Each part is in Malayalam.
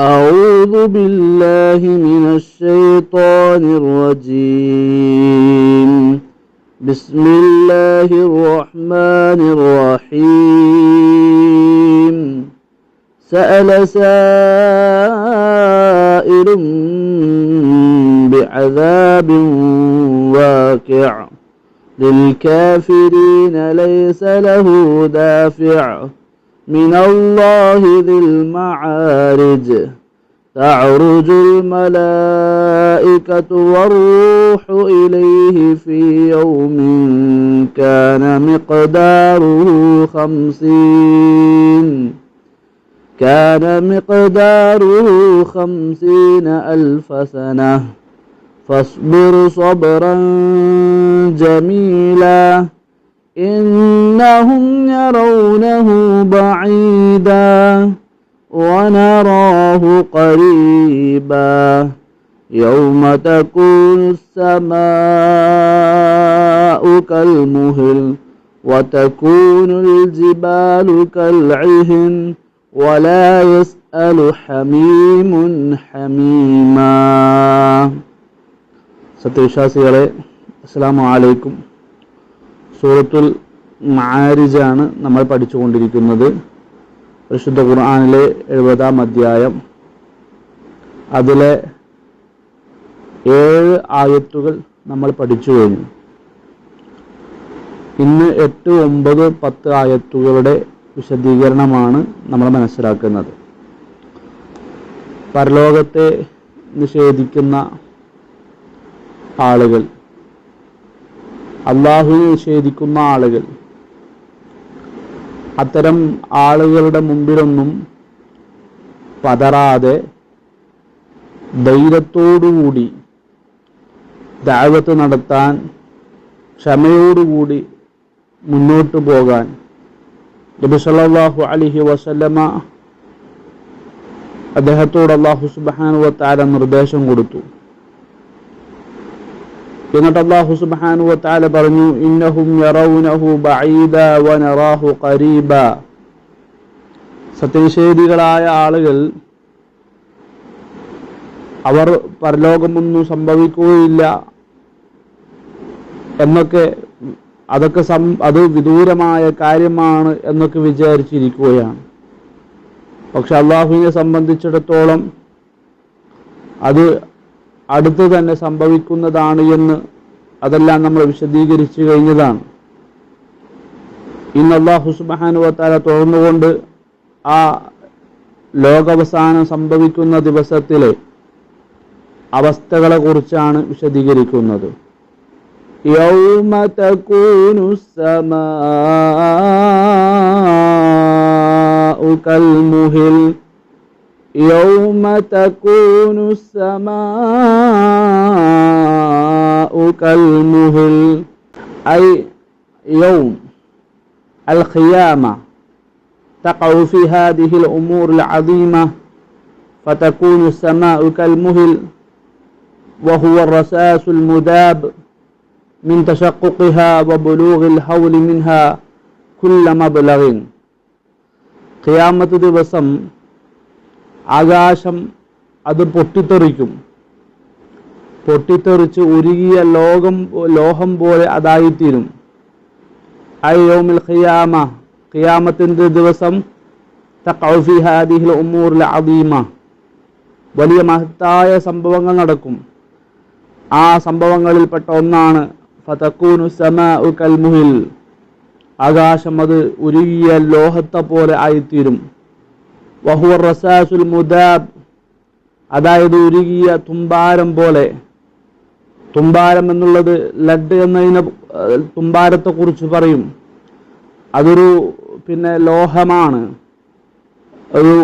أعوذ بالله من الشيطان الرجيم. بسم الله الرحمن الرحيم. سأل سائل بعذاب واقع. للكافرين ليس له دافع. من الله ذي المعارج. تعرج الملائكة والروح إليه في يوم كان مقداره خمسين. كان مقداره خمسين ألف سنة. فاصبر صبرا جميلا. إنهم يرونه بعيدا ونراه قريبا يوم تكون السماء كالمهل وتكون الجبال كالعهن ولا يسأل حميم حميما സത്യവിശ്വാസികളെ അസ്സാം വലൈക്കും സൂറത്തുൽ മാരിജാണ് നമ്മൾ പഠിച്ചുകൊണ്ടിരിക്കുന്നത്. പരിശുദ്ധ ഖുർആാനിലെ എഴുപതാം അധ്യായം. അതിലെ ഏഴ് ആയത്തുകൾ നമ്മൾ പഠിച്ചു കഴിഞ്ഞു. ഇന്ന് എട്ട് ഒമ്പത് പത്ത് ആയത്തുകളുടെ വിശദീകരണമാണ് നമ്മൾ മനസ്സിലാക്കുന്നത്. പരലോകത്തെ നിഷേധിക്കുന്ന ആളുകൾ അള്ളാഹുവിനെ നിഷേധിക്കുന്ന ആളുകൾ. അത്തരം ആളുകളുടെ മുമ്പിലൊന്നും പതറാതെ ധൈര്യത്തോടുകൂടി ദാവത്ത് നടത്താൻ ക്ഷമയോടുകൂടി മുന്നോട്ടു പോകാൻ നബി സല്ലല്ലാഹു അലൈഹി വസല്ലമ അദ്ദേഹത്തോട് അള്ളാഹു തആല നിർദ്ദേശം കൊടുത്തു. എന്നിട്ട് അള്ളാഹു സുബാനു വതആല പറഞ്ഞു ഇന്നഹും യറൗനഹു ബഈദ വനറാഹു ഖരീബ. സത്യനിഷേധികളായ ആളുകൾ അവർ പരലോകമൊന്നും സംഭവിക്കുകയില്ല എന്നൊക്കെ അതൊക്കെ സം അത് വിദൂരമായ കാര്യമാണ് എന്നൊക്കെ വിചാരിച്ചിരിക്കുകയാണ്. പക്ഷെ അള്ളാഹുവിനെ സംബന്ധിച്ചിടത്തോളം അത് അടുത്ത് തന്നെ സംഭവിക്കുന്നതാണ് എന്ന് അതെല്ലാം നമ്മൾ വിശദീകരിച്ചു കഴിഞ്ഞതാണ്. ഇന്ന് അള്ളാഹു സുബാനുവത്താല തുറന്നുകൊണ്ട് ആ ലോകാവസാനം സംഭവിക്കുന്ന ദിവസത്തിലെ അവസ്ഥകളെ കുറിച്ചാണ് വിശദീകരിക്കുന്നത്. യൗമ സമാ يوم تكون السماء كالمهل أي يوم القيامة تقع في هذه الأمور العظيمة فتكون السماء كالمهل وهو الرساس المذاب من تشققها وبلوغ الهول منها كل مبلغ قيامة ദിവസം ആകാശം അത് പൊട്ടിത്തെറിക്കും. പൊട്ടിത്തെറിച്ച് ഉരുകിയ ലോകം ലോഹം പോലെ അതായിത്തീരും. അയ്യോമിൽ ഖിയാമ ഖിയാമത്തിന്റെ ദിവസം തഖൗഫി ഉമ്മൂറിൽ അദീമ. വലിയ മഹത്തായ സംഭവങ്ങൾ നടക്കും. ആ സംഭവങ്ങളിൽപ്പെട്ട ഒന്നാണ് ഫതക്കൂനു സമാഉ കൽമുഹിൽ ആകാശം അത് ഉരുകിയ ലോഹത്തെ പോലെ ആയിത്തീരും. വഹുവ റസാസുൽ മുദാബ്. അതായത് ഉരുകിയ തുമ്പാരം പോലെ. തുമ്പാരം എന്നുള്ളത് ലഡ് എന്നതിനെ തുമ്പാരത്തെ കുറിച്ച് പറയും. അതൊരു പിന്നെ ലോഹമാണ്. ഒരു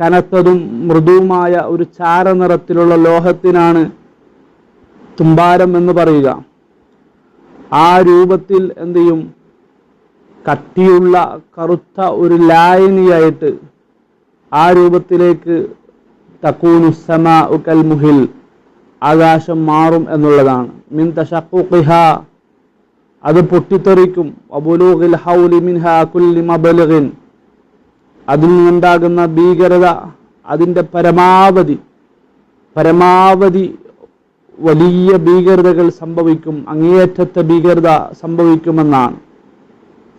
കനത്തതും മൃദുവുമായ ഒരു ചാര നിറത്തിലുള്ള ലോഹത്തിനാണ് തുമ്പാരം എന്ന് പറയുക. ആ രൂപത്തിൽ എന്ത് ചെയ്യും? കട്ടിയുള്ള കറുത്ത ഒരു ലായനിയായിട്ട് ആ രൂപത്തിലേക്ക് തക്കൂനു സമ ഉക്കൽ മുഹിൽ ആകാശം മാറും എന്നുള്ളതാണ്. മിൻ തഷക്കുഹ അത് പൊട്ടിത്തെറിക്കും. അബുലൂഹിൽ ഹൗലി മിൻഹ കുല്ലി മബലഗിൻ അതിൽ നിന്നുണ്ടാകുന്ന ഭീകരത അതിന്റെ പരമാവധി പരമാവധി വലിയ ഭീകരതകൾ സംഭവിക്കും അങ്ങേയറ്റത്തെ ഭീകരത സംഭവിക്കുമെന്നാണ്.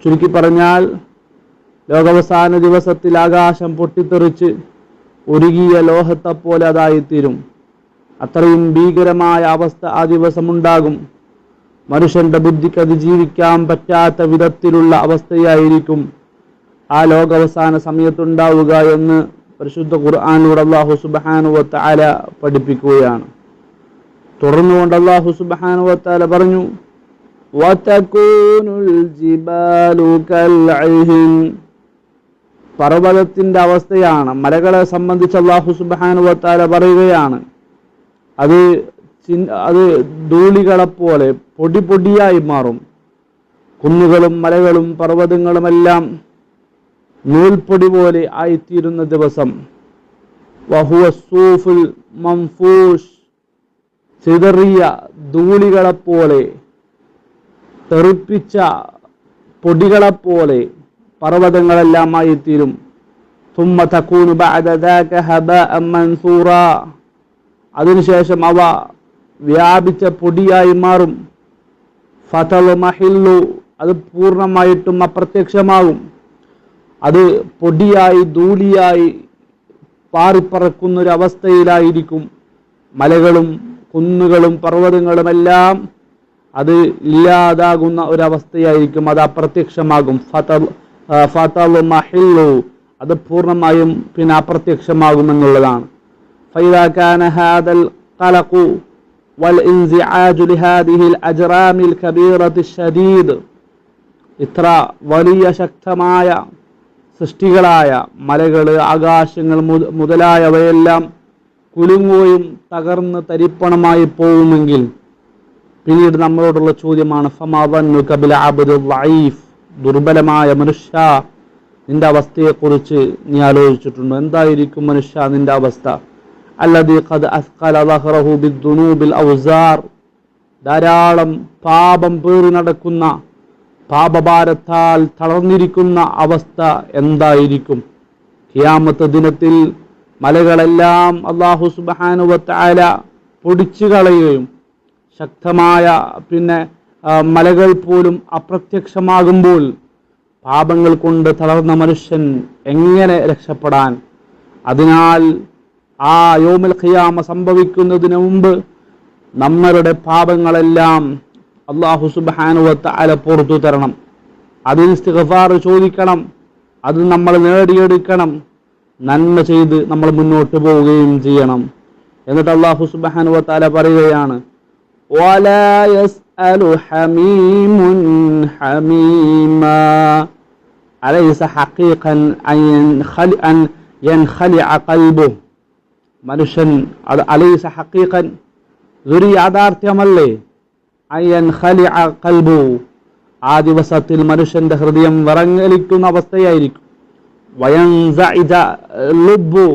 ചുരുക്കി പറഞ്ഞാൽ ലോകാവസാന ദിവസത്തിൽ ആകാശം പൊട്ടിത്തെറിച്ച് ഒരുകിയ ലോഹത്തെ പോലെ അതായിത്തീരും അത്രയും ഭീകരമായ അവസ്ഥ ആ ദിവസമുണ്ടാകും മനുഷ്യന്റെ ബുദ്ധിക്ക് അതിജീവിക്കാൻ പറ്റാത്ത വിധത്തിലുള്ള അവസ്ഥയായിരിക്കും ആ ലോകാവസാന സമയത്തുണ്ടാവുക എന്ന് പരിശുദ്ധ ഖുർആാനിലൂടെ അള്ളാഹു സുബാനുവത്ത അല പഠിപ്പിക്കുകയാണ് തുടർന്നുകൊണ്ട് അള്ളാഹു സുബാനുവത്താല പറഞ്ഞു وَتَكُونُ الْجِبَالُ كَالْعِهْنِ പർവതത്തിന്റെ അവസ്ഥയാണ്. മലകളെ സംബന്ധിച്ച് അള്ളാഹു സുബാനുവത്താല പറയുകയാണ്. അത് ചിൻ- അത് ധൂളികളെപ്പോലെ പൊടി പൊടിയായി മാറും. കുന്നുകളും മലകളും പർവതങ്ങളുമെല്ലാം നൂൽപ്പൊടി പോലെ ആയിത്തീരുന്ന ദിവസം. വഹുവ സൂഫുൽ മംഫൂഷ് ചിതറിയ ധൂളികളെപ്പോലെ തെറിപ്പിച്ച പൊടികളെപ്പോലെ പർവതങ്ങളെല്ലാമായി തീരും. മൻസൂറ. അതിനുശേഷം അവ വ്യാപിച്ച പൊടിയായി മാറും. ഫതൽ അത് പൂർണമായിട്ടും അപ്രത്യക്ഷമാകും. അത് പൊടിയായി ധൂളിയായി പാറിപ്പറക്കുന്നൊരവസ്ഥയിലായിരിക്കും. മലകളും കുന്നുകളും പർവതങ്ങളുമെല്ലാം അത് ഇല്ലാതാകുന്ന ഒരവസ്ഥയായിരിക്കും. അത് അപ്രത്യക്ഷമാകും. ഫതൽ ആ, ഫതൽ മഹില്ലു അത് പൂർണ്ണമായും പിന്നെ അപ്രത്യക്ഷമാകുമെന്നുള്ളതാണ് فإذا كان هذا القلق والانزعاج لهذه الأجرام الكبيرة الشديد ഇത്ര വലിയ ശക്തമായ സൃഷ്ടികളായ മലകൾ ആകാശങ്ങൾ മുത- മുതലായവയെല്ലാം കുലുങ്ങുകയും തകർന്ന് തരിപ്പണമായി പോകുമെങ്കിൽ പിന്നീട് നമ്മളോടുള്ള ചോദ്യമാണ് ഫമാവന്നു കബില അബ്ദുൽ ലഈഫ് ദുർബലമായ മനുഷ്യ നിന്റെ അവസ്ഥയെക്കുറിച്ച് നീ ആലോചിച്ചിട്ടുണ്ടോ? എന്തായിരിക്കും മനുഷ്യ നിന്റെ അവസ്ഥ? അല്ലദീ ഖദ് ഔസാർ. ധാരാളം പാപം പേറി നടക്കുന്ന പാപഭാരത്താൽ തളർന്നിരിക്കുന്ന അവസ്ഥ എന്തായിരിക്കും? ഖിയാമത്ത് ദിനത്തിൽ മലകളെല്ലാം അള്ളാഹു സുബാനുവത്തായ പൊടിച്ചു കളയുകയും ശക്തമായ പിന്നെ മലകൾ പോലും അപ്രത്യക്ഷമാകുമ്പോൾ പാപങ്ങൾ കൊണ്ട് തളർന്ന മനുഷ്യൻ എങ്ങനെ രക്ഷപ്പെടാൻ? അതിനാൽ ആ യോമൽ ഖിയാമ സംഭവിക്കുന്നതിന് മുമ്പ് നമ്മളുടെ പാപങ്ങളെല്ലാം അള്ളാഹു സുബാനുവത്ത് അല പുറത്തു തരണം. അതിൽ ഇസ്തിഗഫാർ ചോദിക്കണം. അത് നമ്മൾ നേടിയെടുക്കണം. നന്മ ചെയ്ത് നമ്മൾ മുന്നോട്ട് പോവുകയും ചെയ്യണം. എന്നിട്ട് അള്ളാഹു സുബാനുവത്ത് അല പറയുകയാണ് ഓലായസ് يسأل حميم حميما أليس حقيقا أن ينخلع, أن ينخلع قلبه മനുഷ്യൻ അത് അലൈസ ഹക്കീഖൻ ഇതൊരു യാഥാർത്ഥ്യമല്ലേ അയ്യൻ ഖലി കൽബു ആ ദിവസത്തിൽ മനുഷ്യന്റെ ഹൃദയം വിറങ്ങലിക്കുന്ന അവസ്ഥയായിരിക്കും വയൻസഇജ ലുബ്ബു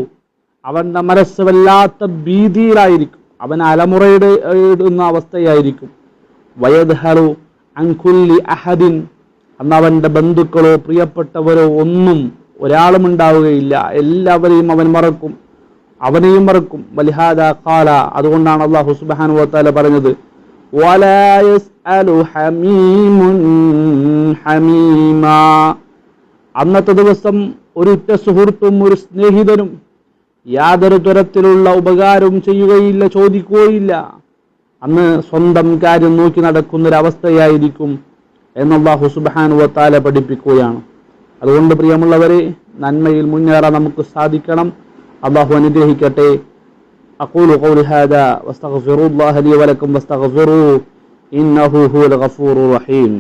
അവന്റെ മനസ്സ് വല്ലാത്ത ഭീതിയിലായിരിക്കും അവൻ അലമുറയുടെ ഇടുന്ന അവസ്ഥയായിരിക്കും വയദ്ഹറു അങ്കുല്ലി അഹദിൻ. അന്ന് ബന്ധുക്കളോ പ്രിയപ്പെട്ടവരോ ഒന്നും ഒരാളും ഉണ്ടാവുകയില്ല. എല്ലാവരെയും അവൻ മറക്കും. അവനെയും മറക്കും. വലിഹാദ കാല അതുകൊണ്ടാണ് അള്ളാഹു സുബാൻ വത്താല പറഞ്ഞത് അന്നത്തെ ദിവസം ഒരു സുഹൃത്തും ഒരു സ്നേഹിതനും യാതൊരു തരത്തിലുള്ള ഉപകാരവും ചെയ്യുകയില്ല ചോദിക്കുകയില്ല. അന്ന് സ്വന്തം കാര്യം നോക്കി നടക്കുന്ന ഒരു അവസ്ഥയായിരിക്കും എന്ന് അള്ളാഹു സുബാനു വത്താല പഠിപ്പിക്കുകയാണ് അതുകൊണ്ട് പ്രിയമുള്ളവരെ നന്മയിൽ മുന്നേറാൻ നമുക്ക് സാധിക്കണം അള്ളാഹു അനുഗ്രഹിക്കട്ടെ أقول قولي هذا واستغفروا الله لي ولكم واستغفروه إنه هو الغفور الرحيم